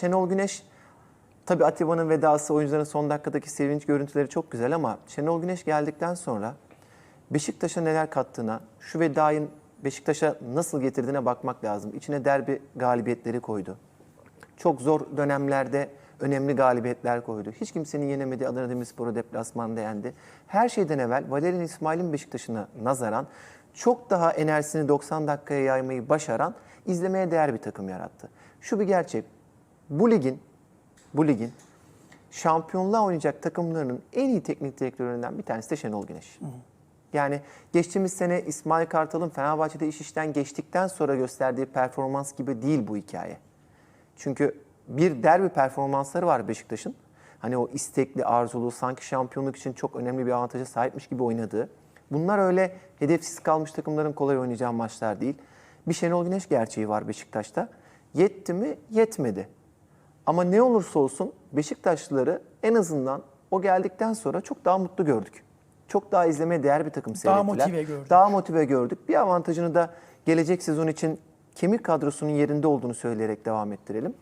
Şenol Güneş tabii Atiba'nın vedası oyuncuların son dakikadaki sevinç görüntüleri çok güzel ama Şenol Güneş geldikten sonra Beşiktaş'a neler kattığına, şu vedayın Beşiktaş'a nasıl getirdiğine bakmak lazım. İçine derbi galibiyetleri koydu. Çok zor dönemlerde önemli galibiyetler koydu. Hiç kimsenin yenemediği Adana Demirspor'u deplasmanda yendi. Her şeyden evvel Valerian İsmail'in Beşiktaş'ına nazaran çok daha enerjisini 90 dakikaya yaymayı başaran izlemeye değer bir takım yarattı. Şu bir gerçek. Bu ligin bu ligin şampiyonluğa oynayacak takımlarının en iyi teknik direktörlerinden bir tanesi de Şenol Güneş. Yani geçtiğimiz sene İsmail Kartal'ın Fenerbahçe'de iş işten geçtikten sonra gösterdiği performans gibi değil bu hikaye. Çünkü bir derbi performansları var Beşiktaş'ın. Hani o istekli, arzulu, sanki şampiyonluk için çok önemli bir avantaja sahipmiş gibi oynadığı. Bunlar öyle hedefsiz kalmış takımların kolay oynayacağı maçlar değil. Bir Şenol Güneş gerçeği var Beşiktaş'ta. Yetti mi? Yetmedi. Ama ne olursa olsun Beşiktaşlıları en azından o geldikten sonra çok daha mutlu gördük. Çok daha izlemeye değer bir takım seyrettiler. motive gördük. Daha motive gördük. Bir avantajını da gelecek sezon için kemik kadrosunun yerinde olduğunu söyleyerek devam ettirelim.